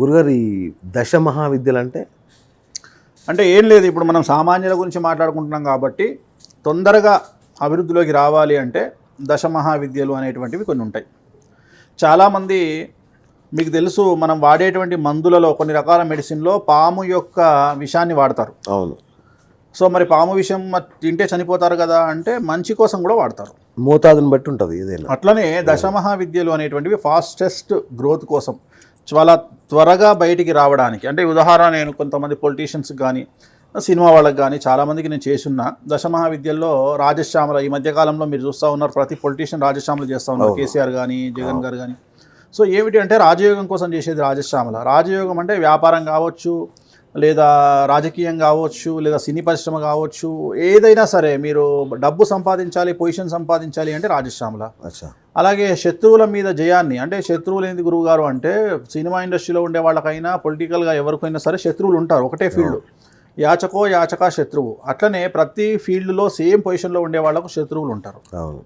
గురుగారు ఈ దశ మహావిద్యలు అంటే అంటే ఏం లేదు ఇప్పుడు మనం సామాన్యుల గురించి మాట్లాడుకుంటున్నాం కాబట్టి తొందరగా అభివృద్ధిలోకి రావాలి అంటే దశ మహావిద్యలు అనేటువంటివి కొన్ని ఉంటాయి. చాలామంది మీకు తెలుసు మనం వాడేటువంటి మందులలో కొన్ని రకాల మెడిసిన్లో పాము యొక్క విషాన్ని వాడతారు. అవును. సో మరి పాము విషం మ- తింటే చనిపోతారు కదా అంటే మంచి కోసం కూడా వాడతారు. మోతాదుని బట్టి ఉంటుంది ఏదైనా. అట్లనే దశమహావిద్యలు అనేటువంటివి ఫాస్టెస్ట్ గ్రోత్ కోసం చాలా త్వరగా బయటికి రావడానికి అంటే ఉదాహరణ నేను కొంతమంది పొలిటీషియన్స్ కానీ సినిమా వాళ్ళకి కానీ చాలామందికి నేను చేసున్నా దశమహావిద్యల్లో రాజశ్యామల ఈ మధ్యకాలంలో మీరు చూస్తూ ఉన్నారు ప్రతి పొలిటీషియన్ రాజశ్యామలు చేస్తూ ఉన్నారు. కేసీఆర్ కానీ జగన్ గారు కానీ సో ఏమిటి అంటే రాజయోగం కోసం చేసేది రాజశ్యామల. రాజయోగం అంటే వ్యాపారం కావచ్చు లేదా రాజకీయం కావచ్చు లేదా సినీ పరిశ్రమ కావచ్చు ఏదైనా సరే మీరు డబ్బు సంపాదించాలి పొజిషన్ సంపాదించాలి అంటే రాజశ్యామల. అచ్చా. అలాగే శత్రువుల మీద జయాన్ని అంటే శత్రువులు ఏంది గురువు గారు అంటే సినిమా ఇండస్ట్రీలో ఉండే వాళ్ళకైనా పొలిటికల్గా ఎవరికైనా సరే శత్రువులు ఉంటారు ఒకటే ఫీల్డ్. యాచకో యాచక శత్రువు. అట్లనే ప్రతి ఫీల్డ్లో సేమ్ పొజిషన్లో ఉండే వాళ్ళకు శత్రువులు ఉంటారు. అవును.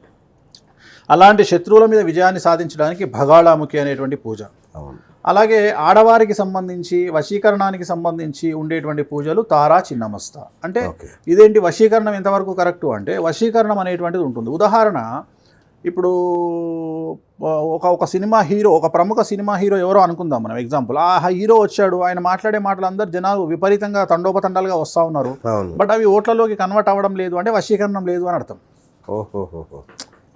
అలాంటి శత్రువుల మీద విజయాన్ని సాధించడానికి భగాళాముఖి అనేటువంటి పూజ. అవును. అలాగే ఆడవారికి సంబంధించి వశీకరణానికి సంబంధించి ఉండేటువంటి పూజలు తారా చిన్నమస్త. అంటే ఇదేంటి వశీకరణం ఎంతవరకు కరెక్టు అంటే వశీకరణం అనేటువంటిది ఉంటుంది. ఉదాహరణ ఇప్పుడు ఒక ఒక సినిమా హీరో ఒక ప్రముఖ సినిమా హీరో ఎవరో అనుకుందాం మనం ఎగ్జాంపుల్. ఆ హీరో వచ్చాడు ఆయన మాట్లాడే మాటలు అందరు జనాలు విపరీతంగా తండోపతండాలుగా వస్తూ ఉన్నారు. బట్ అవి ఓట్లలోకి కన్వర్ట్ అవ్వడం లేదు అంటే వశీకరణం లేదు అని అర్థం.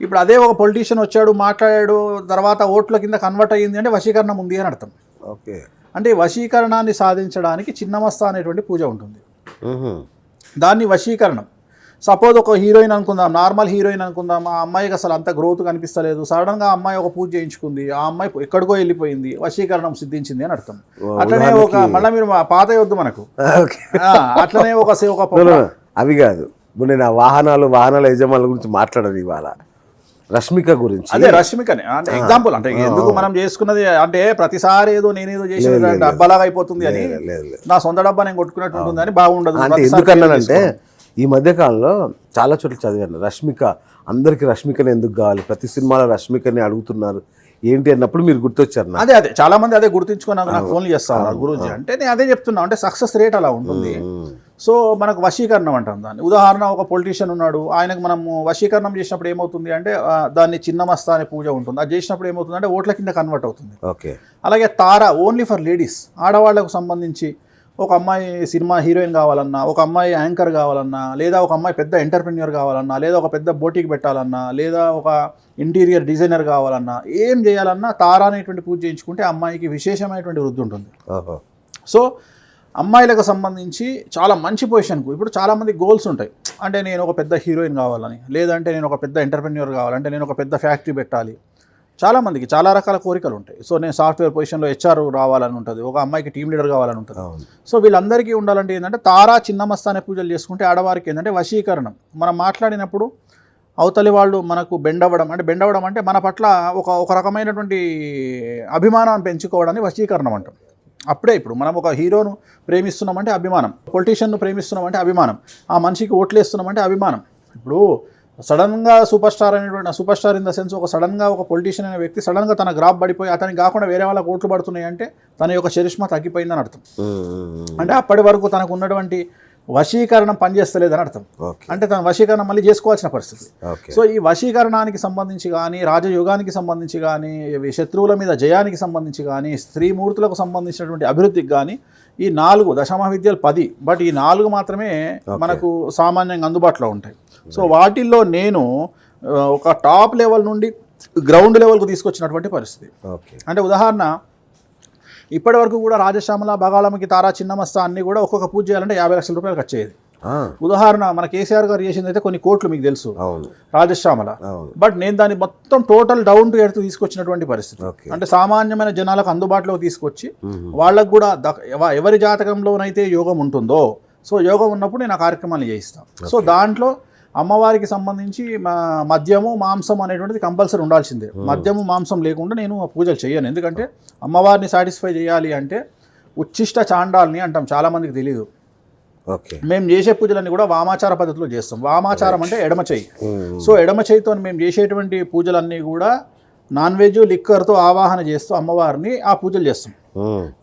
ఇప్పుడు అదే ఒక పొలిటీషియన్ వచ్చాడు మాట్లాడాడు తర్వాత ఓట్ల కింద కన్వర్ట్ అయ్యింది అంటే వశీకరణం ఉంది అని అర్థం. ఓకే. అంటే వశీకరణాన్ని సాధించడానికి చిన్నమస్త అనేటువంటి పూజ ఉంటుంది. దాన్ని వశీకరణం. సపోజ్ ఒక హీరోయిన్ అనుకుందాం నార్మల్ హీరోయిన్ అనుకుందాం ఆ అమ్మాయికి అసలు అంత గ్రోత్ కనిపిస్తలేదు సడన్గా ఆ అమ్మాయి ఒక పూజ చేయించుకుంది ఆ అమ్మాయి ఎక్కడికో వెళ్ళిపోయింది వశీకరణం సిద్ధించింది అని అర్థం. అట్లనే ఒక మళ్ళీ మీరు పాత వద్దు మనకు. అట్లనే ఒక సే- ఒక No, no, no. అవి కాదు. నేను ఆ వాహనాలు వాహనాల యజమానుల గురించి మాట్లాడదు ఇవాళ. రష్మిక గురించి. అదే రష్మికనే. అంటే ఎగ్జాంపుల్ అంటే ఎందుకు మనం చేసుకున్నది అంటే ప్రతిసారి ఏదో నేనేదో చేసిన డబ్బాలాగా అయిపోతుంది అని. నా సొంత డబ్బా నేను కొట్టుకున్నట్టు ఉంటుంది అని బాగుండదు. అంటే ఎందుకన్నానంటే ఈ మధ్య కాలంలో చాలా చోట్ల చదివాను. రష్మిక అందరికి రష్మికనే ఎందుకు కావాలి? ప్రతి సినిమాలో రష్మికనే అడుగుతున్నారు. ఏంటి అన్నప్పుడు మీరు గుర్తొచ్చారు అదే అదే. చాలా మంది అదే గుర్తించుకొని నాకు ఫోన్లు చేస్తా ఉన్నారు గురించి అంటే నేను అదే చెప్తున్నా. అంటే సక్సెస్ రేట్ అలా ఉంటుంది. సో మనకు వశీకరణం అంటాం దాన్ని. ఉదాహరణ ఒక పొలిటీషియన్ ఉన్నాడు ఆయనకు మనము వశీకరణం చేసినప్పుడు ఏమవుతుంది అంటే దాన్ని చిన్నమస్త అనే పూజ ఉంటుంది. అది చేసినప్పుడు ఏమవుతుంది అంటే ఓట్ల కింద కన్వర్ట్ అవుతుంది. ఓకే. అలాగే తార ఓన్లీ ఫర్ లేడీస్ ఆడవాళ్ళకు సంబంధించి ఒక అమ్మాయి సినిమా హీరోయిన్ కావాలన్నా ఒక అమ్మాయి యాంకర్ కావాలన్నా లేదా ఒక అమ్మాయి పెద్ద ఎంటర్ప్రెన్యూర్ కావాలన్నా లేదా ఒక పెద్ద బోటికి పెట్టాలన్నా లేదా ఒక ఇంటీరియర్ డిజైనర్ కావాలన్నా ఏం చేయాలన్నా తార అనేటువంటి పూజ చేయించుకుంటే అమ్మాయికి విశేషమైనటువంటి వృద్ధి ఉంటుంది. సో అమ్మాయిలకు సంబంధించి చాలా మంచి పొజిషన్కు ఇప్పుడు చాలామంది గోల్స్ ఉంటాయి. అంటే నేను ఒక పెద్ద హీరోయిన్ కావాలని లేదంటే నేను ఒక పెద్ద ఎంటర్ప్రెన్యూర్ కావాలంటే నేను ఒక పెద్ద ఫ్యాక్టరీ పెట్టాలి. చాలామందికి చాలా రకాల కోరికలు ఉంటాయి. సో నేను సాఫ్ట్వేర్ పొజిషన్లో హెచ్ఆర్ రావాలని ఉంటుంది ఒక అమ్మాయికి టీమ్ లీడర్ కావాలని ఉంటుంది. సో వీళ్ళందరికీ ఉండాలంటే ఏంటంటే తారా చిన్నమస్త అనే పూజలు చేసుకుంటే ఆడవారికి ఏంటంటే వశీకరణం. మనం మాట్లాడినప్పుడు అవతలి వాళ్ళు మనకు బెండవడం అంటే బెండవడం అంటే మన పట్ల ఒక ఒక రకమైనటువంటి అభిమానాన్ని పెంచుకోవడాన్ని వశీకరణం అంటాం. అప్పుడే ఇప్పుడు మనం ఒక హీరోను ప్రేమిస్తున్నామంటే అభిమానం పొలిటీషియన్ను ప్రేమిస్తున్నామంటే అభిమానం ఆ మనిషికి ఓట్లేస్తున్నామంటే అభిమానం ఇప్పుడు సడన్గా సూపర్ స్టార్ అనేటువంటి super star in the sense ఒక సడన్గా ఒక పొలిటీషియన్ అనే వ్యక్తి సడన్గా తన గ్రాఫ్ పడిపోయి అతనికి కాకుండా వేరే వాళ్ళకి ఓట్లు పడుతున్నాయి అంటే తన యొక్క చరిష్మా తగ్గిపోయిందని అర్థం. అంటే అప్పటి వరకు తనకు ఉన్నటువంటి వశీకరణం పనిచేస్తలేదని అర్థం. అంటే తన వశీకరణం మళ్ళీ చేసుకోవాల్సిన పరిస్థితి. సో ఈ వశీకరణానికి సంబంధించి కానీ రాజయోగానికి సంబంధించి కానీ శత్రువుల మీద జయానికి సంబంధించి కానీ స్త్రీమూర్తులకు సంబంధించినటువంటి అభివృద్ధికి కానీ ఈ నాలుగు దశమ విద్యలు పది బట్ ఈ నాలుగు మాత్రమే మనకు సామాన్యంగా అందుబాటులో ఉంటాయి. సో వాటిల్లో నేను ఒక టాప్ లెవెల్ నుండి గ్రౌండ్ లెవెల్కు తీసుకొచ్చినటువంటి పరిస్థితి. అంటే ఉదాహరణ ఇప్పటి వరకు కూడా రాజశ్యామల బగాళమ్మకి తారా చిన్నమస్త అన్ని కూడా ఒక్కొక్క పూజ చేయాలంటే యాభై లక్షల రూపాయలు ఖర్చు అయ్యేది. ఉదాహరణ మన కేసీఆర్ గారు చేసింది అయితే కొన్ని కోట్లు మీకు తెలుసు. రాజశ్యామల. బట్ నేను దాన్ని మొత్తం టోటల్ డౌన్ టు ఎర్త్ తీసుకొచ్చినటువంటి పరిస్థితి. అంటే సామాన్యమైన జనాలకు అందుబాటులోకి తీసుకొచ్చి. వాళ్ళకు కూడా ఎవరి జాతకంలోనైతే యోగం ఉంటుందో సో యోగం ఉన్నప్పుడు నేను ఆ కార్యక్రమాన్ని చేయిస్తాను సో దాంట్లో అమ్మవారికి సంబంధించి మా మద్యము మాంసం అనేటువంటిది కంపల్సరీ ఉండాల్సిందే. మద్యము మాంసం లేకుండా నేను ఆ పూజలు చేయను. ఎందుకంటే అమ్మవారిని సాటిస్ఫై చేయాలి అంటే ఉచ్చిష్ట చాండాల్ని అంటాం. చాలా మందికి తెలియదు ఓకే. మేము చేసే పూజలన్నీ కూడా వామాచార పద్ధతిలో చేస్తాం. వామాచారం అంటే ఎడమ చెయ్యి మ్మ్. సో ఎడమ చేయితో మేము చేసేటువంటి పూజలన్నీ కూడా నాన్ వెజ్ లిక్కర్తో ఆవాహన చేస్తూ అమ్మవారిని ఆ పూజలు చేస్తాం.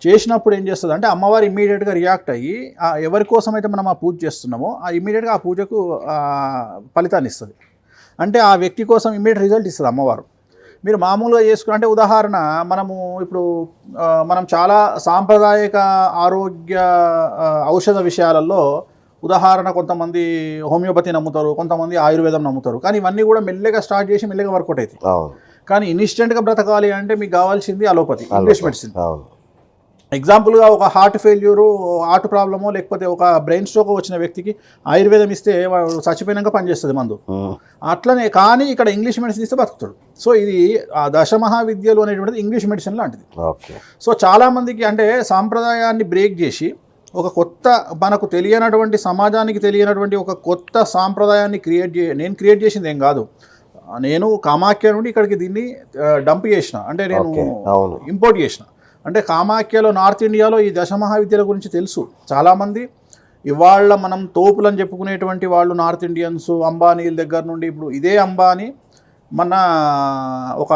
చేసినప్పుడు ఏం చేస్తుంది అంటే అమ్మవారు ఇమ్మీడియట్గా రియాక్ట్ అయ్యి ఆ ఎవరి కోసం అయితే మనం ఆ పూజ చేస్తున్నామో ఆ ఇమ్మీడియట్గా ఆ పూజకు ఫలితాన్ని ఇస్తుంది. అంటే ఆ వ్యక్తి కోసం ఇమ్మీడియట్ రిజల్ట్ ఇస్తుంది అమ్మవారు. మీరు మామూలుగా చేసుకున్న అంటే ఉదాహరణ మనము ఇప్పుడు మనం చాలా సాంప్రదాయక ఆరోగ్య ఔషధ విషయాలలో ఉదాహరణ కొంతమంది హోమియోపతి నమ్ముతారు కొంతమంది ఆయుర్వేదం నమ్ముతారు. కానీ ఇవన్నీ కూడా మెల్లగా స్టార్ట్ చేసి మెల్లగా వర్కౌట్ అవుతాయి. కానీ ఇన్స్టెంట్గా బ్రతకాలి అంటే మీకు కావాల్సింది అలోపతి ఇంగ్లీష్ మెడిసిన్. ఎగ్జాంపుల్గా ఒక హార్ట్ ఫెయిల్యూరు హార్ట్ ప్రాబ్లమో లేకపోతే ఒక బ్రెయిన్ స్ట్రోక్ వచ్చిన వ్యక్తికి ఆయుర్వేదం ఇస్తే వాడు చచ్చిపోయినాక పనిచేస్తుంది మందు. అట్లనే కానీ ఇక్కడ ఇంగ్లీష్ మెడిసిన్ ఇస్తే బతుకుతాడు. సో ఇది ఆ దశమహావిద్యలు అనేటువంటిది ఇంగ్లీష్ మెడిసిన్ లాంటిది. సో చాలామందికి అంటే సాంప్రదాయాన్ని బ్రేక్ చేసి ఒక కొత్త మనకు తెలియనటువంటి సమాజానికి తెలియనటువంటి ఒక కొత్త సాంప్రదాయాన్ని క్రియేట్ చే నేను క్రియేట్ చేసింది ఏం కాదు. నేను కామాఖ్య నుండి ఇక్కడికి దీన్ని డంప్ చేసిన. అంటే నేను ఇంపోర్ట్ చేసిన. అంటే కామాఖ్యలో నార్త్ ఇండియాలో ఈ దశమహావిద్యల గురించి తెలుసు. చాలామంది ఇవాళ మనం తోపులని చెప్పుకునేటువంటి వాళ్ళు నార్త్ ఇండియన్స్ అంబానీల దగ్గర నుండి ఇప్పుడు ఇదే అంబానీ మన ఒక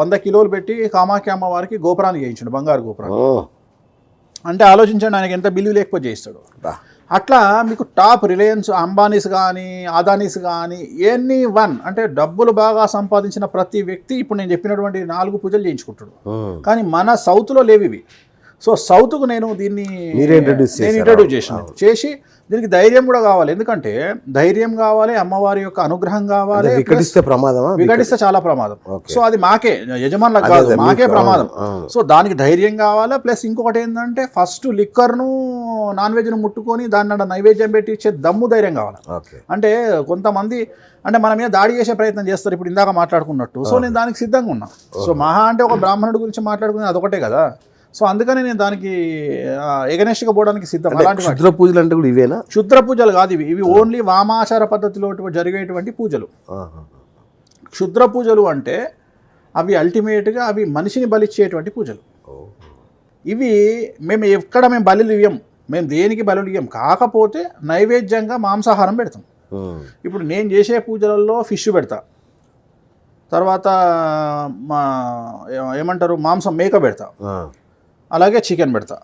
వంద కిలోలు పెట్టి కామాఖ్య అమ్మవారికి గోపురాన్ని చేయించాడు బంగారు గోపురాన్ని. అంటే ఆలోచించండి ఆయనకి ఎంత బిల్లు లేకపోతే చేస్తాడు బా. అట్లా మీకు టాప్ రిలయన్స్ అంబానీస్ కానీ అదానీస్ కానీ ఎనీ వన్ అంటే డబ్బులు బాగా సంపాదించిన ప్రతి వ్యక్తి ఇప్పుడు నేను చెప్పినటువంటి నాలుగు పూజలు చేయించుకుంటాడు కానీ మన సౌత్లో లేవు ఇవి సో సౌత్కు నేను దీన్ని నేను? ఇంట్రడ్యూస్ చేసిన చేసి దీనికి ధైర్యం కూడా కావాలి. ఎందుకంటే ధైర్యం కావాలి అమ్మవారి యొక్క అనుగ్రహం కావాలి వికటిస్తే ప్రమాదమా? వికటిస్తే చాలా ప్రమాదం. సో అది మాకే యజమానులకు కాదు మాకే ప్రమాదం. సో దానికి ధైర్యం కావాలా? ప్లస్ ఇంకొకటి ఏంటంటే ఫస్ట్ లిక్కర్ను నాన్ వెజ్ను ముట్టుకొని దాన్ని నైవేద్యం పెట్టి ఇచ్చే దమ్ము ధైర్యం కావాలి. అంటే కొంతమంది అంటే మన మీద దాడి చేసే ప్రయత్నం చేస్తారు ఇప్పుడు ఇందాక మాట్లాడుకున్నట్టు. సో నేను దానికి సిద్ధంగా ఉన్నా. సో మహా అంటే ఒక బ్రాహ్మణుడి గురించి మాట్లాడుకునేది అదొకటే కదా. సో అందుకని నేను దానికి ఎగనెస్ట్గా పోవడానికి సిద్ధం. అలాంటి క్షుద్ర పూజలు అంటే కూడా ఇవేనా? క్షుద్ర పూజలు కాదు ఇవి. ఇవి ఓన్లీ వామాచార పద్ధతిలో జరిగేటువంటి పూజలు. క్షుద్ర పూజలు అంటే అవి అల్టిమేట్గా అవి మనిషిని బలిచ్చేటువంటి పూజలు. ఇవి మేము ఎక్కడ మేము బలులు ఇవ్వం మేము దేనికి బలులు ఇవ్వం కాకపోతే నైవేద్యంగా మాంసాహారం పెడతాం. ఇప్పుడు నేను చేసే పూజలలో ఫిష్ పెడతా. తర్వాత మా ఏమంటారు మాంసం మేక పెడతా. అలాగే చికెన్ పెడతా.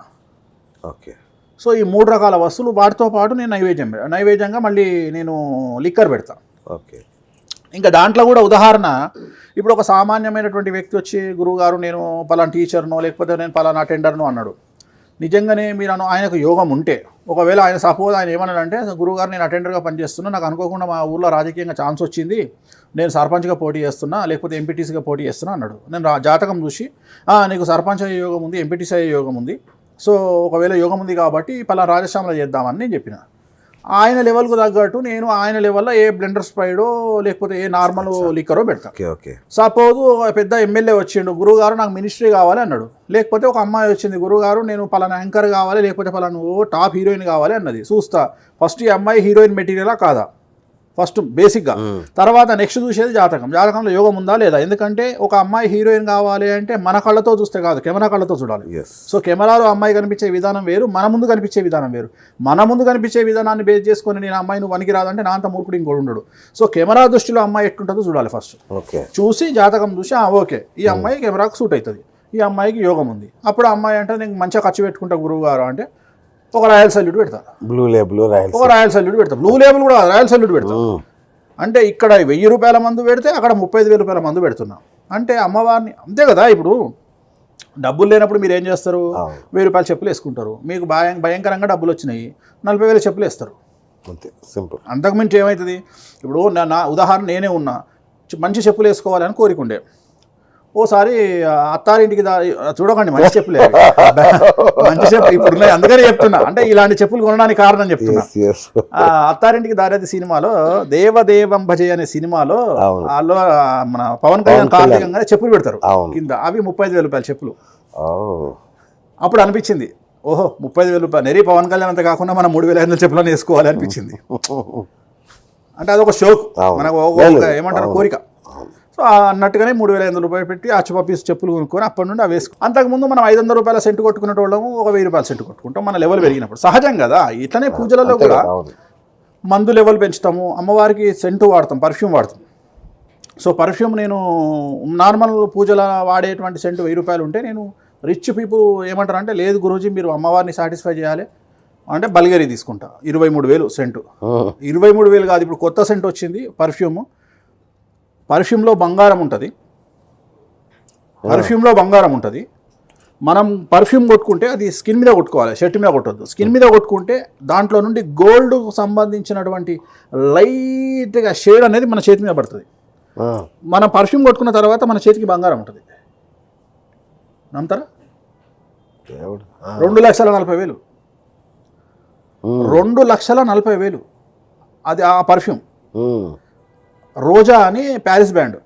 ఓకే. సో ఈ మూడు రకాల వస్తువులు వాటితో పాటు నేను నైవేద్యం పె- నైవేద్యంగా మళ్ళీ నేను లిక్కర్ పెడతా. ఓకే. ఇంకా దాంట్లో కూడా ఉదాహరణ ఇప్పుడు ఒక సామాన్యమైనటువంటి వ్యక్తి వచ్చి గురువుగారు నేను పలానా టీచర్నో లేకపోతే నేను పలానా అటెండర్నో అన్నాడు. నిజంగానే మీరు అను ఆయనకు యోగం ఉంటే ఒకవేళ ఆయన సపోజ్ ఆయన ఏమన్నాడంటే గురుగారు నేను అటెండర్గా పనిచేస్తున్నా నాకు అనుకోకుండా మా ఊళ్ళో రాజకీయంగా ఛాన్స్ వచ్చింది నేను సర్పంచ్గా పోటీ చేస్తున్నా లేకపోతే ఎంపీటీసీగా పోటీ చేస్తున్నా అన్నాడు. నేను జాతకం చూసి నీకు సర్పంచ్ అయ్యే యోగం ఉంది ఎంపీటీసీ అయ్యే యోగం ఉంది. సో ఒకవేళ యోగం ఉంది కాబట్టి పలా రాజశ్యామలో చేద్దామని నేను చెప్పిన. ఆయన లెవెల్కు తగ్గట్టు నేను ఆయన లెవెల్లో ఏ బ్లెండర్ స్ప్రైడో లేకపోతే ఏ నార్మల్ లిక్కరో పెడతాను ఓకే ఓకే. సపోజ్ ఒక పెద్ద ఎమ్మెల్యే వచ్చిండు గురువుగారు నాకు మినిస్ట్రీ కావాలి అన్నాడు. లేకపోతే ఒక అమ్మాయి వచ్చింది గురువుగారు నేను పలానా యాంకర్ కావాలి లేకపోతే పలానా టాప్ హీరోయిన్ కావాలి అన్నది. చూస్తా. ఫస్ట్ ఈ అమ్మాయి హీరోయిన్ మెటీరియలా కాదా? ఫస్ట్ బేసిక్గా. తర్వాత నెక్స్ట్ చూసేది జాతకం. జాతకంలో యోగం ఉందా లేదా? ఎందుకంటే ఒక అమ్మాయి హీరోయిన్ కావాలి అంటే మన కళ్ళతో చూస్తే కాదు కెమెరా కళ్ళతో చూడాలి. సో కెమెరాలో అమ్మాయి కనిపించే విధానం వేరు మన ముందు కనిపించే విధానం వేరు. మన ముందు కనిపించే విధానాన్ని బేస్ చేసుకొని నేను అమ్మాయి నువ్వు వనికి రాదంటే నా అంత మూర్ఖుడు ఇంకోడు ఉండడు. సో కెమెరా దృష్టిలో అమ్మాయి ఎట్టుంటుందో చూడాలి ఫస్ట్ ఓకే చూసి జాతకం చూసి ఓకే. ఈ అమ్మాయి కెమెరాకు సూట్ అవుతుంది. ఈ అమ్మాయికి యోగం ఉంది. అప్పుడు అమ్మాయి అంటే నేను మంచిగా ఖర్చు పెట్టుకుంటా గురువు గారు అంటే ఒక రాయల్ సల్యూట్ పెడతా బ్లూ లేబుల్ రాయల్స్ ఒక రాయల్ సల్యూట్ పెడతా బ్లూ లేబుల్ కూడా రాయల్ సల్యూట్ పెడతా అంటే ఇక్కడ వెయ్యి రూపాయల మందు పెడితే అక్కడ ముప్పై ఐదు వేల రూపాయల మందు పెడుతున్నాం. అంటే అమ్మవారిని అంతే కదా ఇప్పుడు? డబ్బులు లేనప్పుడు మీరు ఏం చేస్తారు. వెయ్యి రూపాయల చెప్పులు వేసుకుంటారు. మీకు భయం భయంకరంగా డబ్బులు వచ్చినాయి. నలభై వేల చెప్పులు వేస్తారు. అంతే సింపుల్. అంతకుమించి ఏమవుతుంది ఇప్పుడు నా ఉదాహరణ నేనే ఉన్నా. మంచి చెప్పులు వేసుకోవాలని కోరికుండే ఓసారి అత్తారింటికి దా చూడకండి మంచి చెప్పులే. మంచి చెప్పు ఇప్పుడు అందుకనే చెప్తున్నా. అంటే ఇలాంటి చెప్పులు కొనడానికి కారణం చెప్తున్నా. అత్తారింటికి దారేది సినిమాలో దేవదేవం భజే అనే సినిమాలో. వాళ్ళు మన పవన్ కళ్యాణ్ కార్తీకంగా చెప్పులు పెడతారు. కింద అవి ముప్పై ఐదు వేల రూపాయల చెప్పులు. అప్పుడు అనిపించింది ఓహో ముప్పై ఐదు వేల రూపాయలు. నెరీ పవన్ కళ్యాణ్ అంత కాకుండా మనం మూడు వేల ఐదు వందల చెప్పులను వేసుకోవాలి అనిపించింది. అంటే అదొక షోక్. మనకు ఏమంటారు. కోరిక. సో అన్నట్టుగానే మూడు వేల ఐదు వందల రూపాయలు పెట్టి ఆ పీస్ చెప్పులు కొనుక్కొని అప్పటి నుండి అవి వేసుకో అంతకుముందు మనం ఐదు వందల రూపాయల సెంటు కొట్టుకునే వాళ్ళము ఒక వెయ్యి రూపాయల సెంటు కొట్టుకుంటాం. మన లెవెల్ పెరిగినప్పుడు. సహజం కదా. ఇట్లనే పూజలలో కూడా మందు లెవెల్ పెంచుతాము అమ్మవారికి సెంటు వాడతాం పర్ఫ్యూమ్ వాడతాం. సో పర్ఫ్యూమ్ నేను నార్మల్ పూజల వాడేటువంటి సెంటు వెయ్యి రూపాయలు ఉంటే నేను రిచ్ పీపుల్ ఏమంటారు అంటే లేదు గురూజీ మీరు అమ్మవారిని సాటిస్ఫై చేయాలి. అంటే బల్గేరీ తీసుకుంటా. ఇరవై మూడు వేలు సెంటు. ఇరవై మూడు వేలు కాదు ఇప్పుడు కొత్త సెంట్ వచ్చింది పర్ఫ్యూమ్. పర్ఫ్యూమ్లో బంగారం ఉంటుంది. పర్ఫ్యూమ్లో బంగారం ఉంటుంది. మనం పర్ఫ్యూమ్ కొట్టుకుంటే అది స్కిన్ మీద కొట్టుకోవాలి షర్ట్ మీద కొట్టొద్దు. స్కిన్ మీద కొట్టుకుంటే దాంట్లో నుండి గోల్డ్ సంబంధించినటువంటి లైట్గా షేడ్ అనేది మన చేతి మీద పడుతుంది. మనం పర్ఫ్యూమ్ కొట్టుకున్న తర్వాత మన చేతికి బంగారం ఉంటుంది. నమ్ముతారా? రెండు లక్షల నలభై వేలు. రెండు లక్షల నలభై వేలు. అది ఆ పర్ఫ్యూమ్. రోజా అని ప్యారిస్ బ్యాండ్.